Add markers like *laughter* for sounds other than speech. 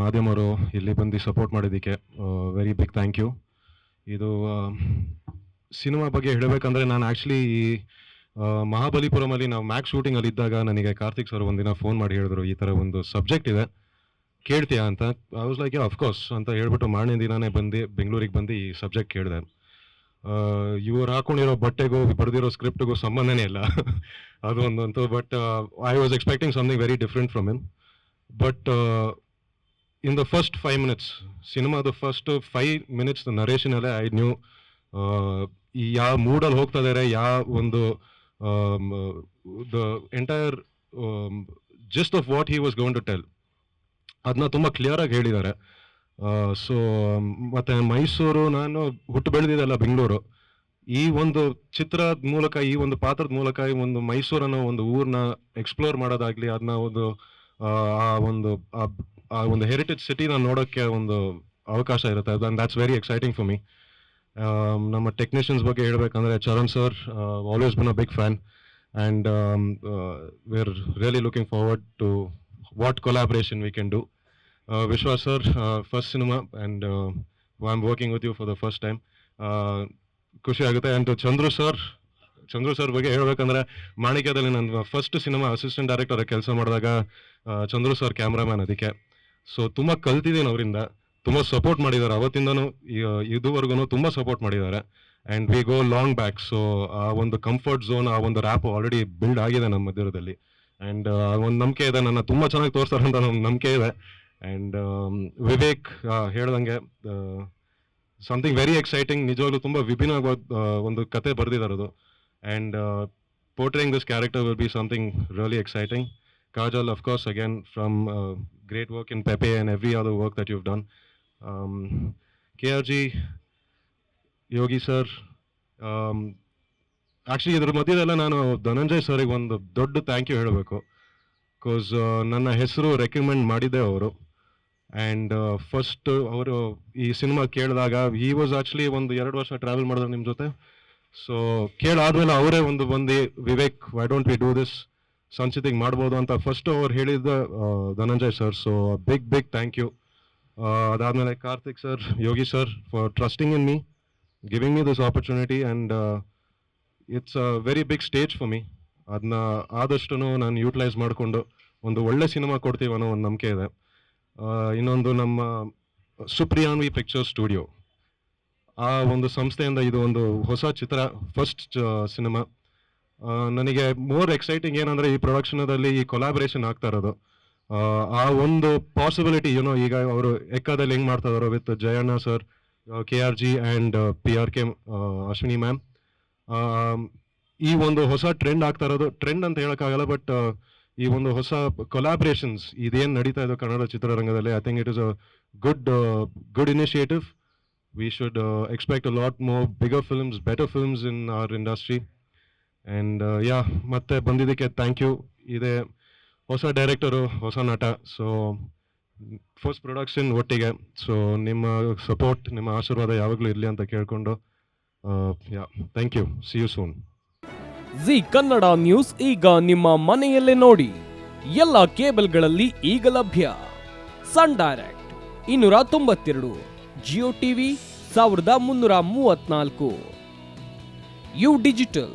ಮಾಧ್ಯಮರು ಇಲ್ಲಿ ಬಂದು ಸಪೋರ್ಟ್ ಮಾಡಿದ್ದಕ್ಕೆ ವೆರಿ ಬಿಗ್ ಥ್ಯಾಂಕ್ ಯು ಇದು ಸಿನಿಮಾ ಬಗ್ಗೆ ಹೇಳಬೇಕಂದ್ರೆ ನಾನು ಆ್ಯಕ್ಚುಲಿ ಈ ಮಹಾಬಲಿಪುರಮಲ್ಲಿ ನಾವು ಮ್ಯಾಕ್ಸ್ ಶೂಟಿಂಗಲ್ಲಿ ಇದ್ದಾಗ ನನಗೆ ಕಾರ್ತಿಕ್ ಸರ್ ಒಂದಿನ ಫೋನ್ ಮಾಡಿ ಹೇಳಿದ್ರು, ಈ ಥರ ಒಂದು ಸಬ್ಜೆಕ್ಟ್ ಇದೆ, ಕೇಳ್ತೀಯಾ ಅಂತ. ಐ ವಾಸ್ ಲೈಕ್ ಅಫ್ಕೋರ್ಸ್ ಅಂತ ಹೇಳ್ಬಿಟ್ಟು ಮಾರನೇ ದಿನಾನೇ ಬಂದು ಬೆಂಗಳೂರಿಗೆ ಬಂದು ಈ ಸಬ್ಜೆಕ್ಟ್ ಕೇಳಿದೆ. ಇವರು ಹಾಕೊಂಡಿರೋ ಬಟ್ಟೆಗೂ ಬರೆದಿರೋ ಸ್ಕ್ರಿಪ್ಟ್ಗೂ ಸಂಬಂಧನೇ ಇಲ್ಲ. *laughs* ಅದು ಒಂದಂತೂ but I was expecting something very different from him but in the first five minutes ಸಿನಿಮಾದ ಫಸ್ಟ್ ಫೈವ್ ಮಿನಿಟ್ಸ್ ನರೇಷನಲ್ಲೇ ಐ ನ್ಯೂ ಈ ಯಾವ ಮೂಡಲ್ಲಿ ಹೋಗ್ತಾ ಇದ್ದಾರೆ ಯಾವ ಒಂದು the entire just of what he was gone to tell ಅದನ್ನ ತುಂಬ ಕ್ಲಿಯರಾಗಿ ಹೇಳಿದ್ದಾರೆ. ಸೊ ಮತ್ತೆ ಮೈಸೂರು ನಾನು ಹುಟ್ಟು ಬೆಳೆದಿದ್ದಲ್ಲ ಬೆಂಗಳೂರು. ಈ ಒಂದು ಚಿತ್ರದ ಮೂಲಕ ಈ ಒಂದು ಪಾತ್ರದ ಮೂಲಕ ಈ ಒಂದು ಮೈಸೂರನ್ನು ಒಂದು ಊರನ್ನ ಎಕ್ಸ್ಪ್ಲೋರ್ ಮಾಡೋದಾಗ್ಲಿ ಅದನ್ನ ಒಂದು ಆ, ಒಂದು ಆ ಒಂದು ಹೆರಿಟೇಜ್ ಸಿಟಿನ ನೋಡೋಕ್ಕೆ ಒಂದು ಅವಕಾಶ ಇರುತ್ತೆ. ಅದು that's very exciting for me ನಮ್ಮ ಟೆಕ್ನಿಷಿಯನ್ಸ್ ಬಗ್ಗೆ ಹೇಳಬೇಕಂದ್ರೆ Charan sir always been a big fan and we are really looking forward to what collaboration we can do Vishwas sir first cinema and I am working with you for the first time ಖುಷಿ ಆಗುತ್ತೆ. And Chandru sir Chandru sir ಬಗ್ಗೆ ಹೇಳಬೇಕಂದ್ರೆ ಮಾಣಿಕ್ಯದಲ್ಲಿ ನನ್ನ first cinema assistant director ಕೆಲಸ ಮಾಡಿದಾಗ Chandru sir cameraman ಅದಕ್ಕೆ. So ತುಂಬ ಕಲ್ತಿದ್ದೀನಿ ಅವರಿಂದ. ತುಂಬ ಸಪೋರ್ಟ್ ಮಾಡಿದ್ದಾರೆ. ಅವತ್ತಿಂದನೂ ಇದುವರೆಗೂ ತುಂಬ ಸಪೋರ್ಟ್ ಮಾಡಿದ್ದಾರೆ. And we go long back so ಆ ಒಂದು ಕಂಫರ್ಟ್ ಝೋನ್ ಆ ಒಂದು ರ್ಯಾಪ್ ಆಲ್ರೆಡಿ ಬಿಲ್ಡ್ ಆಗಿದೆ ನಮ್ಮ ಮಧ್ಯದಲ್ಲಿ. ಆ್ಯಂಡ್ ಒಂದು ನಂಬಿಕೆ ಇದೆ. ನನ್ನ ತುಂಬ ಚೆನ್ನಾಗಿ ತೋರಿಸ್ತಾರೆ ಅಂತ ನಮ್ಮ ನಂಬಿಕೆ ಇದೆ. ಆ್ಯಂಡ್ ವಿವೇಕ್ ಹೇಳ್ದಂಗೆ ಸಮಥಿಂಗ್ ವೆರಿ ಎಕ್ಸೈಟಿಂಗ್ ನಿಜವಾಗ್ಲೂ ತುಂಬ ವಿಭಿನ್ನವಾದ ಒಂದು ಕತೆ ಬರೆದಿದ್ದಾರೆ ಅದು. And portraying this character will be something really exciting Kajal of course again from great work in Pepe and every other work that you've done. Um, KRG, Yogi sir actually ಇದ್ರ ಮಧ್ಯದಲ್ಲ ನಾನು ಧನಂಜಯ್ ಸರಿಗೆ ಒಂದು ದೊಡ್ಡ ಥ್ಯಾಂಕ್ ಯು ಹೇಳಬೇಕು. Because ನನ್ನ ಹೆಸರು recommend ಮಾಡಿದ್ದೆ ಅವರು. ಆ್ಯಂಡ್ ಫಸ್ಟ್ ಅವರು ಈ ಸಿನಿಮಾ ಕೇಳಿದಾಗ ಈ ವಾಸ್ ಆ್ಯಕ್ಚುಲಿ ಒಂದು ಎರಡು ವರ್ಷ ಟ್ರಾವೆಲ್ ಮಾಡಿದ್ರು ನಿಮ್ಮ ಜೊತೆ. ಸೊ ಕೇಳಾದ್ಮೇಲೆ ಅವರೇ ಒಂದು ಬಂದು Vivek why don't we do this ಸಂಚಿತಿಗೆ ಮಾಡ್ಬೋದು ಅಂತ ಫಸ್ಟ್ ಅವ್ರು ಹೇಳಿದ್ದ Dhananjay sir so big big thank you ಅದಾದಮೇಲೆ Karthik sir Yogi sir for trusting in me giving me this opportunity and it's a very big stage for me ಅದನ್ನ ಆದಷ್ಟು ನಾನು utilise ಮಾಡಿಕೊಂಡು ಒಂದು ಒಳ್ಳೆ ಸಿನಿಮಾ ಕೊಡ್ತೀವಿ ಅನ್ನೋ ಒಂದು ನಂಬಿಕೆ ಇದೆ. ಇನ್ನೊಂದು ನಮ್ಮ ಸುಪ್ರಿಯಾನ್ವಿ ಪಿಕ್ಚರ್ ಸ್ಟುಡಿಯೋ ಆ ಒಂದು ಸಂಸ್ಥೆಯಿಂದ ಇದು ಒಂದು ಹೊಸ ಚಿತ್ರ ಫಸ್ಟ್ ಸಿನಿಮಾ. ನನಗೆ ಮೋರ್ ಎಕ್ಸೈಟಿಂಗ್ ಏನಂದ್ರೆ ಈ ಪ್ರೊಡಕ್ಷನದಲ್ಲಿ ಈ ಕೊಲಾಬ್ರೇಷನ್ ಆಗ್ತಾ ಇರೋದು. ಆ, ಒಂದು ಪಾಸಿಬಿಲಿಟಿ ಯುನೋ ಈಗ ಅವರು ಎಕ್ಕದಲ್ಲಿ ಹೆಂಗ್ ಮಾಡ್ತಾ ಇದಾರೋ with Jayanna sir K R G and P R K Ashwini ma'am ಈ ಒಂದು ಹೊಸ ಟ್ರೆಂಡ್ ಆಗ್ತಾ ಇರೋದು. ಟ್ರೆಂಡ್ ಅಂತ ಹೇಳೋಕ್ಕಾಗಲ್ಲ ಬಟ್ ಈ ಒಂದು ಹೊಸ ಕೊಲಾಬ್ರೇಷನ್ಸ್ ಇದೇನು ನಡೀತಾ ಇದೆ ಕನ್ನಡ ಚಿತ್ರರಂಗದಲ್ಲಿ I think it is a good good initiative we should expect a lot more bigger films better films in our industry and yeah ಮತ್ತೆ ಬಂದಿದ್ದಕ್ಕೆ ಥ್ಯಾಂಕ್ ಯು ಇದೆ ಹೊಸ ಡೈರೆಕ್ಟರು ಹೊಸ ನಟ. ಸೊ ಫಸ್ಟ್ ಪ್ರೊಡಕ್ಷನ್ ಒಟ್ಟಿಗೆ. ಸೊ ನಿಮ್ಮ ಸಪೋರ್ಟ್ ನಿಮ್ಮ ಆಶೀರ್ವಾದ ಯಾವಾಗಲೂ ಇರಲಿ ಅಂತ ಕೇಳಿಕೊಂಡು yeah thank you see you soon Zee Kannada news ಈಗ ನಿಮ್ಮ ಮನೆಯಲ್ಲೇ ನೋಡಿ. ಎಲ್ಲ ಕೇಬಲ್ಗಳಲ್ಲಿ ಈಗ ಲಭ್ಯ. ಸನ್ ಡೈರೆಕ್ಟ್ ಇನ್ನೂರ ತೊಂಬತ್ತೆರಡು. ಜಿಯೋ ಟಿವಿ ಸಾವಿರದ ಮುನ್ನೂರ ಮೂವತ್ನಾಲ್ಕು. U digital